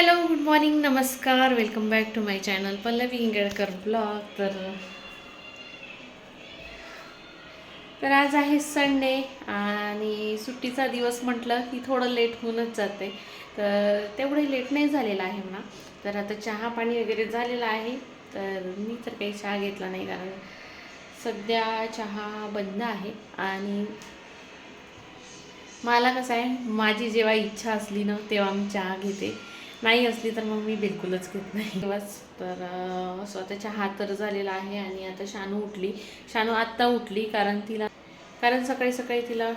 Hello good morning नमस्कार welcome back to my channel Pallavi Ingalkar blog. तर तर आज आहे संडे आणि सुट्टीचा दिवस म्हटलं की थोडं लेट होऊनच जाते. तर तेवढं लेट नाही झालेलं आहे म्हणा. तर आता चहा पाणी वगैरे झालेलं आहे. तर मी तर काही चहा घेतला नाही कारण सध्या चहा बंद आहे आणि मला कसं आहे माझी जेव्हा इच्छा असली ना तेव्हा मी चहा घेते. नाही असली तर मग मी बिलकुलच घेत नाही. बस तर स्वतःच्या हात तर झालेला आहे आणि आता शानू उठली. शानू आत्ता उठली कारण तिला कारण सकाळी सकाळी तिला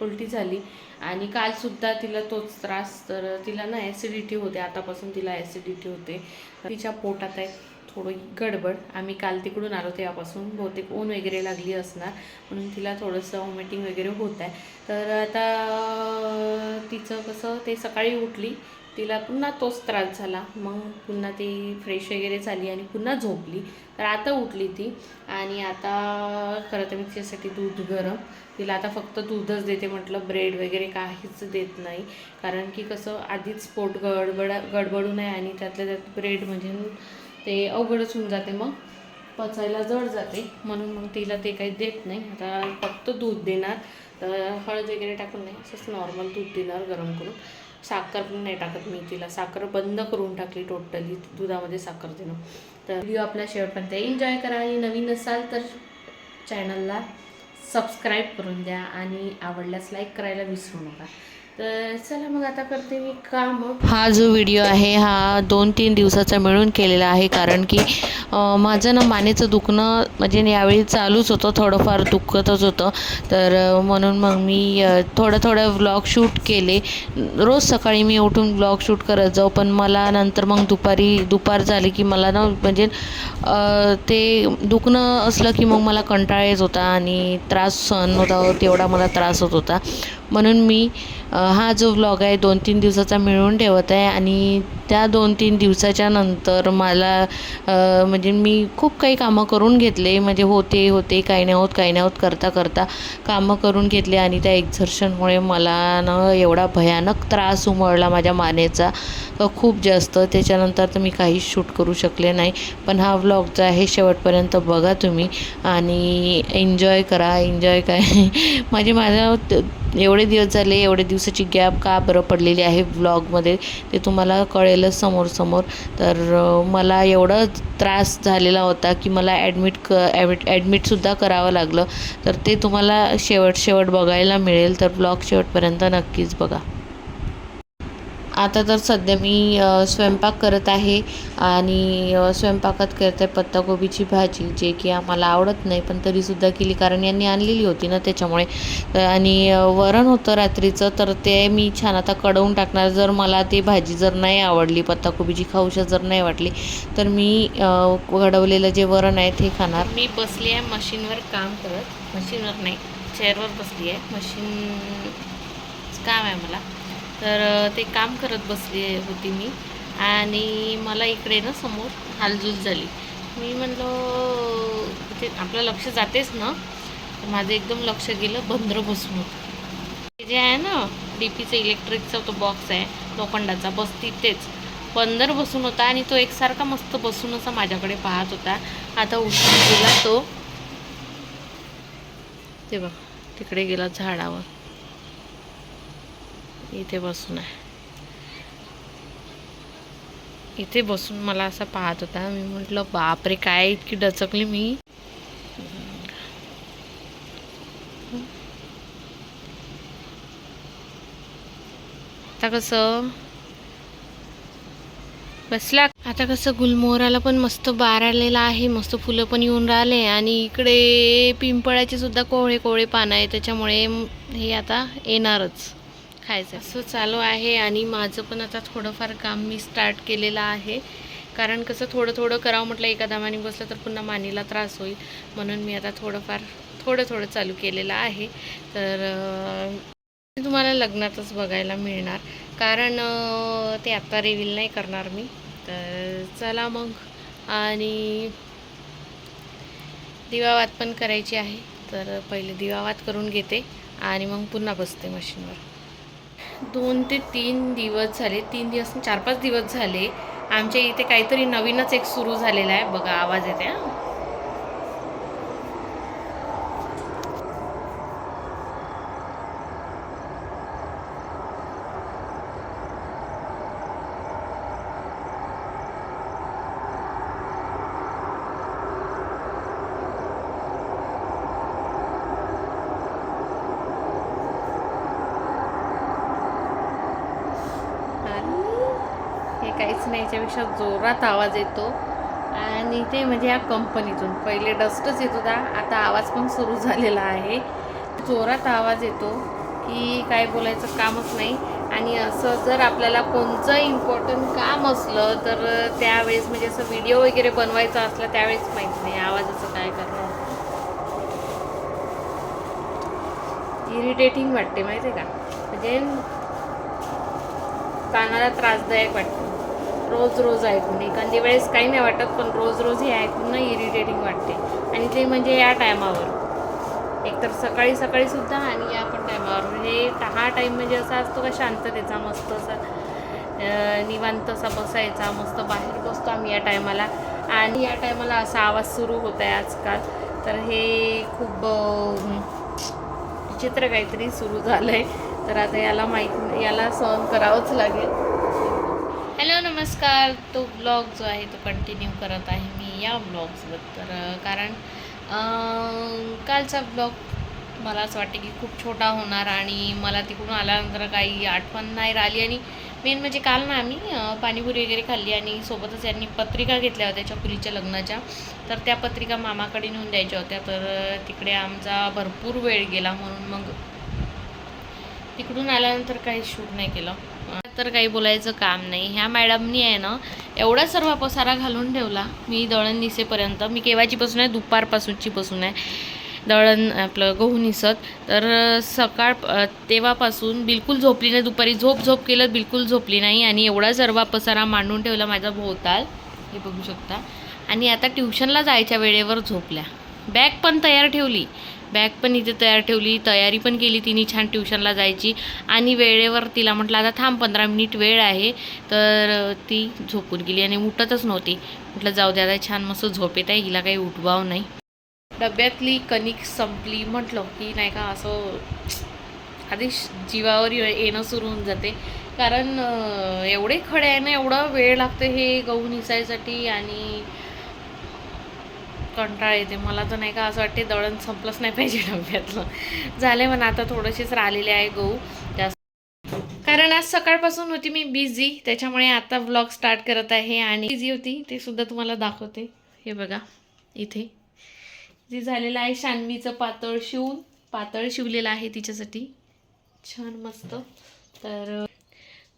उलटी झाली. आणि कालसुद्धा तिला तोच त्रास तर तिला ना ॲसिडिटी होते. आतापासून तिला ॲसिडिटी होते. तिच्या पोटात आहे थोडी गडबड. आम्ही काल तिकडून आलो तेव्हापासून बहुतेक ऊन वगैरे लागली असणार. म्हणून तिला थोडंसं वॉमिटिंग वगैरे होत आहे. तर आता तिचं कसं ते सकाळी उठली. तिला पुन्हा तोच त्रास झाला. मग पुन्हा ती फ्रेश वगैरे झाली आणि पुन्हा झोपली. तर आता उठली ती आणि आता खरं तर मी तिच्यासाठी दूध गरम. तिला आता फक्त दूधच देते म्हटलं ब्रेड वगैरे काहीच देत नाही. कारण की कसं आधीच पोट गडबड गडबडू नये आणि त्यातल्या त्यात ब्रेड म्हणजे ते अवघडच होऊन जाते. मग पचायला जड जाते. म्हणून मग तिला ते काही देत नाही. आता फक्त दूध देणार. तर हळद वगैरे टाकून नाही असंच नॉर्मल दूध देणार गरम करून. साखर पण नाही टाकत मी तिला साखर बंद करून टाकली टोटली दुधामध्ये साखर देणं. तर व्हिडिओ आपल्या शेवटपर्यंत एन्जॉय करा आणि नवीन असाल तर चॅनलला सबस्क्राईब करून द्या आणि आवडल्यास लाईक करायला विसरू नका. तर चला मग आता करते मी काम. हा जो व्हिडिओ आहे हा दोन तीन दिवसाचा मिळून केलेला आहे कारण की माझं ना मानेचं दुखणं म्हणजे यावेळी चालूच होतं थोडंफार दुखतच होतं. तर म्हणून मग मी थोडं थोडं व्लॉग शूट केले. रोज सकाळी मी उठून व्लॉग शूट करत जाऊ पण मला नंतर मग दुपारी दुपार झाली की मला ना म्हणजे ते दुखणं असलं की मग मला कंटाळा येत होता आणि त्रास सहन होता तेवढा मला त्रास होत होता. म्हणून मी हा जो व्लॉग आहे दोन तीन दिवसाचा मिळवून ठेवत आहे आणि त्या दोन तीन दिवसाच्या नंतर मला म्हणजे मी खूप काही कामं करून घेतले. म्हणजे होते होते काही नाही होत काही नाही होत करता करता कामं करून घेतले आणि त्या एक्झर्शनमुळे मला ना एवढा भयानक त्रास उमळला माझ्या मानेचा. खूप जास्त. त्याच्यानंतर तर मी काहीच शूट करू शकले नाही. पण हा व्लॉग जो आहे शेवटपर्यंत बघा तुम्ही आणि एन्जॉय करा. एन्जॉय काय? म्हणजे माझ्या एवढे दिवस झाले एवढे दिवसाची गॅप का बरं पडलेली आहे व्लॉगमध्ये ते तुम्हाला कळेलच समोर समोर तर मला एवढं त्रास झालेला होता की मला ॲडमिट क ॲडमिट ॲडमिटसुद्धा करावं लागलं. तर ते तुम्हाला शेवट शेवट बघायला मिळेल. तर ब्लॉग शेवटपर्यंत नक्कीच बघा. आता तर सध्या मी स्वयंपाक करत आहे आणि स्वयंपाकात स्वयंपाकात करते पत्ताकोबीची भाजी जे की आम्हाला आवडत नाही पण तरीसुद्धा केली कारण यांनी आणलेली होती ना त्याच्यामुळे. आणि वरण होतं रात्रीचं तर ते मी छान आता कडवून टाकणार. जर मला ती भाजी जर नाही आवडली पत्ताकोबीची खाऊशा जर नाही वाटली तर मी घडवलेलं जे वरण आहे ते खाणार. मी बसली आहे मशीनवर काम करत. मशीनवर नाही चेअरवर बसली आहे. मशीन काम आहे मला. तर ते काम करत बसली होती मी आणि मला इकडे ना समोर हालजूल झाली. मी म्हणलं ते आपलं लक्ष जातेच ना. माझं एकदम लक्ष गेलं बंदर बसून होतं. ते जे आहे ना डी पीचं इलेक्ट्रिकचा तो बॉक्स आहे लोखंडाचा बस तिथेच. बंदर बसून होता आणि तो एकसारखा मस्त बसून असा माझ्याकडे पाहत होता. आता उठून गेला तो. ते बघ तिकडे गेला झाडावर. इथे बसून आहे. इथे बसून मला असा पाहत होता. मी म्हटलं बापरे काय इतकी डचकली मी. आता कसं? बसला. आता कसं गुलमोहराला पण मस्त बार आलेला आहे. मस्त फुलं पण येऊन राहिले. आणि इकडे पिंपळाचे सुद्धा कोवळे कोवळे पानं आहे त्याच्यामुळे हे आता येणारच. खायचं असं चालू आहे आणि माझं पण आता थोडंफार काम मी स्टार्ट केलेलं आहे. कारण कसं थोडं थोडं करावं म्हटलं एका दामाने बसलं तर पुन्हा मानेला त्रास होईल. म्हणून मी आता थोडंफार थोडं थोडं चालू केलेलं आहे. तर तुम्हाला लग्नातच बघायला मिळणार. कारण ते आत्ता रिव्हील नाही करणार मी. तर चला मग. आणि दिवावात पण करायची आहे. तर पहिले दिवावात करून घेते आणि मग पुन्हा बसते मशीनवर. दोन ते तीन दिवस झाले. तीन दिवस चार पाच दिवस झाले. आमच्या इथे काहीतरी नवीनच एक सुरू झालेला आहे. बघा आवाज येते हां? आणि हे काहीच नाही याच्यापेक्षा जोरात आवाज येतो. आणि ते म्हणजे या कंपनीतून पहिले डस्टच येत होता आता आवाज पण सुरू झालेला आहे. जोरात आवाज येतो की काय बोलायचं कामच नाही. आणि असं जर आपल्याला कोणतं इम्पॉर्टंट काम असलं तर त्यावेळेस म्हणजे असं व्हिडिओ वगैरे बनवायचा असला त्यावेळेस माहीत नाही आवाजाचं काय करणार. इरिटेटिंग वाटते माहिती आहे का? म्हणजे कानाला त्रासदायक वाटतं. रोज रोज ऐकून एखादी वेळेस काही नाही वाटत पण रोज रोज हे ऐकून ना इरिटेटिंग वाटते. आणि ते म्हणजे या टायमावर एकतर सकाळी सकाळी सुद्धा आणि या पण टायमावर म्हणजे हा टाईम म्हणजे असा असतो का शांततेचा मस्त असा निवांत असा बसायचा मस्त बाहेर बसतो आम्ही या टायमाला आणि या टायमाला असा आवाज सुरू होत आहे आजकाल. तर हे खूप चित्र काहीतरी सुरू झालं आहे तर आता याला माहीत याला सहन करावंच लागेल. हॅलो नमस्कार. तो ब्लॉग जो आहे तो कंटिन्यू करत आहे मी या ब्लॉग्सबद्दल तर कारण कालचा ब्लॉग मला असं वाटते की खूप छोटा होणार आणि मला तिकडून आल्यानंतर काही आठवण नाही राहिली आणि मेन म्हणजे काल ना आम्ही पाणीपुरी वगैरे खाल्ली आणि सोबतच यांनी पत्रिका घेतल्या होत्या चकुलीच्या लग्नाच्या. तर त्या पत्रिका मामाकडे नेऊन द्यायच्या होत्या. तर तिकडे आमचा भरपूर वेळ गेला म्हणून मग तिकडून आल्यानंतर काही शूट नाही केलं. तर काही बोलायचं काम नाही. ह्या मॅडमनी आहे ना एवढा सर्व पसारा घालून ठेवला. मी दळण निसेपर्यंत मी केव्हाची बसून आहे? दुपारपासूनची बसून आहे. दळण आपलं गहू निसत. तर सकाळ तेव्हापासून बिलकुल झोपली नाही. दुपारी झोप झोप केलं बिलकुल झोपली नाही. आणि एवढा सर्व पसारा मांडून ठेवला माझा भोवताल. हे बघू शकता. आणि आता ट्युशनला जायच्या वेळेवर झोपल्या. बॅग पण तयार ठेवली. बॅग पण इथे तयार ठेवली तयारी पण केली तिने छान ट्युशनला जायची. आणि वेळेवर तिला म्हटलं आता थांब पंधरा मिनिट वेळ आहे. तर ती झोपून गेली आणि उठतच नव्हती. म्हटलं जाऊ द्या आता छान मस्त झोप येत आहे हिला काही उठवाव नाही. डब्यातली कणिक संपली. म्हटलं की नाही का असं आधी जीवावर येणं सुरू होऊन जाते. कारण एवढे खडे आहे ना एवढा वेळ लागतो हे गहू निसायसाठी आणि कंटाळ येते. मला तर नाही का असं वाटते दळण संपलंच नाही पाहिजे डब्यातलं. झाले म्हणा आता थोडंशीच राहिलेले आहे गहू. जास्त. कारण आज सकाळपासून होती मी बिझी त्याच्यामुळे आता ब्लॉग स्टार्ट करत आहे आणि बिझी होती. ते सुद्धा तुम्हाला दाखवते. हे बघा इथे. जे झालेलं आहे शानवीचं पातळ शिवून. पातळ शिवलेलं आहे तिच्यासाठी. छान मस्त. तर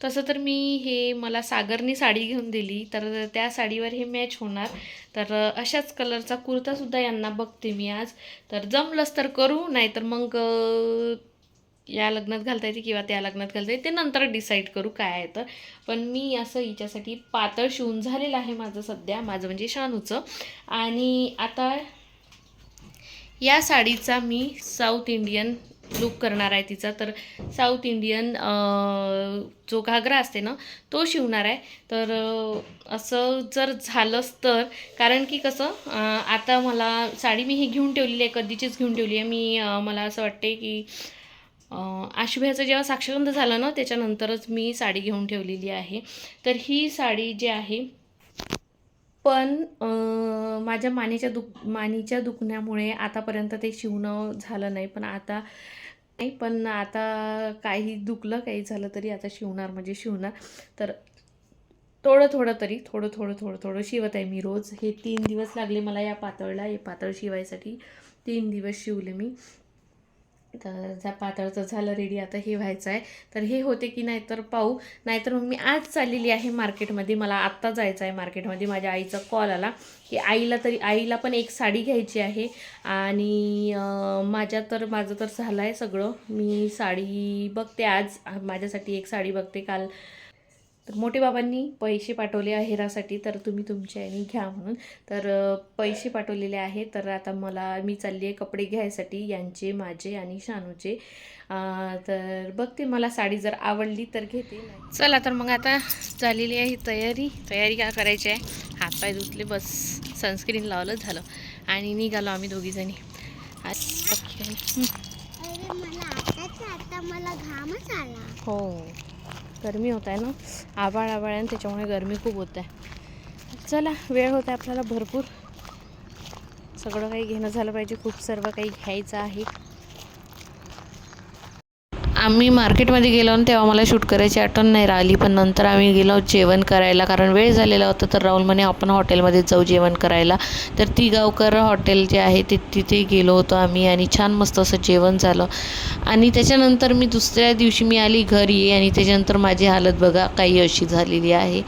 तसं तर मी हे मला सागरनी साडी घेऊन दिली. तर त्या साडीवर हे मॅच होणार. तर अशाच कलरचा कुर्तासुद्धा यांना बघते मी आज. तर जमलंच तर करू नाहीतर मग या लग्नात घालता येते किंवा त्या लग्नात घालता येते. ते नंतर डिसाईड करू काय आहे तर. पण मी असं हिच्यासाठी पातळ शिवून झालेलं आहे माझं सध्या. माझं म्हणजे शानूचं. आणि आता या साडीचा मी साऊथ इंडियन लुक करणार आहे तिचा. तर साऊथ इंडियन जो घागरा असते ना तो शिवणार आहे. तर असं जर झालंच तर कारण की कसं आता मला साडी मी ही घेऊन ठेवलेली आहे कधीचीच घेऊन ठेवली आहे. मी मला असं वाटते की आशुभ्याचं जेव्हा साक्षगंध झालं ना त्याच्यानंतरच मी साडी घेऊन ठेवलेली आहे. तर ही साडी जी आहे पण माझ्या मानेच्या दुख मानेच्या दुखण्यामुळे आतापर्यंत ते शिवणं झालं नाही. पण आता नाही पण आता काही दुखलं काही झालं तरी आता शिवणार म्हणजे शिवणार. तर थोडं थोडं तरी थोडं थोडं थोडं थोडं शिवत आहे मी रोज. हे तीन दिवस लागले मला या पातळला हे पातळ शिवायसाठी तीन दिवस शिवले मी. तर त्या पातळचं झालं रेडी आता हे व्हायचं आहे. तर हे होते की नाही तर पाहू. नाहीतर मग मी आज चाललेली आहे मार्केटमध्ये मला आत्ता जायचं आहे मार्केटमध्ये माझ्या आईचा कॉल आला की आईला तरी आईला पण एक साडी घ्यायची आहे. आणि माझ्या तर माझं तर झालं आहे सगळं. मी साडी बघते आज. माझ्यासाठी एक साडी बघते. काल तर मोठे बाबांनी पैसे पाठवले आहेरासाठी तर तुम्ही तुमच्या याने घ्या म्हणून. तर पैसे पाठवलेले आहे तर आता मला मी चालली आहे कपडे घ्यायसाठी यांचे माझे आणि शानूचे. तर बघते मला साडी जर आवडली तर घेते चला तर मग आता झालेली आहे तयारी. तयारी काय करायची आहे? हातपाय धुतले बस. सनस्क्रीन लावलं झालं. आणि निघालो आम्ही दोघीजणी. हं. गरमी होत आहे ना आबाळ आबाळ आहे आणि त्याच्यामुळे गरमी खूप होत आहे. चला वेळ होत आहे आपल्याला भरपूर. सगळं काही घेणं झालं पाहिजे खूप सर्व काही घ्यायचं आहे. आम्ही मार्केटमध्ये गेलो आणि तेव्हा मला शूट करायची आठवण नाही राहिली पण नंतर आम्ही गेलो जेवण करायला कारण वेळ झालेला होता तर राहुल म्हणे आपण हॉटेलमध्ये जाऊ जेवण करायला. तर ती गावकर हॉटेल जे आहे ते तिथे गेलो होतो आम्ही आणि छान मस्त असं जेवण झालं. आणि त्याच्यानंतर मी दुसऱ्या दिवशी मी आली घरी आणि त्याच्यानंतर माझी हालत बघा काही अशी झालेली आहे.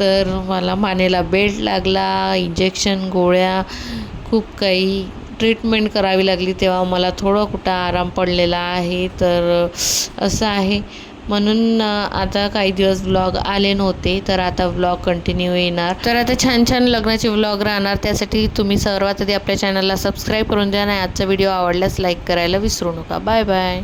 तर मला मानेला बेल्ट लागला इंजेक्शन गोळ्या खूप काही ट्रीटमेंट करावी लागली तेव्हा मला थोडं कुठं आराम पडलेला आहे तर असं आहे. म्हणून आता काही दिवस ब्लॉग आले नव्हते तर आता ब्लॉग कंटिन्यू येणार. तर आता छान छान लग्नाचे ब्लॉग राहणार त्यासाठी तुम्ही सर्वात आधी आपल्या चॅनलला सबस्क्राईब करून द्या आणि आजचा व्हिडिओ आवडल्यास लाईक करायला विसरू नका. Bye bye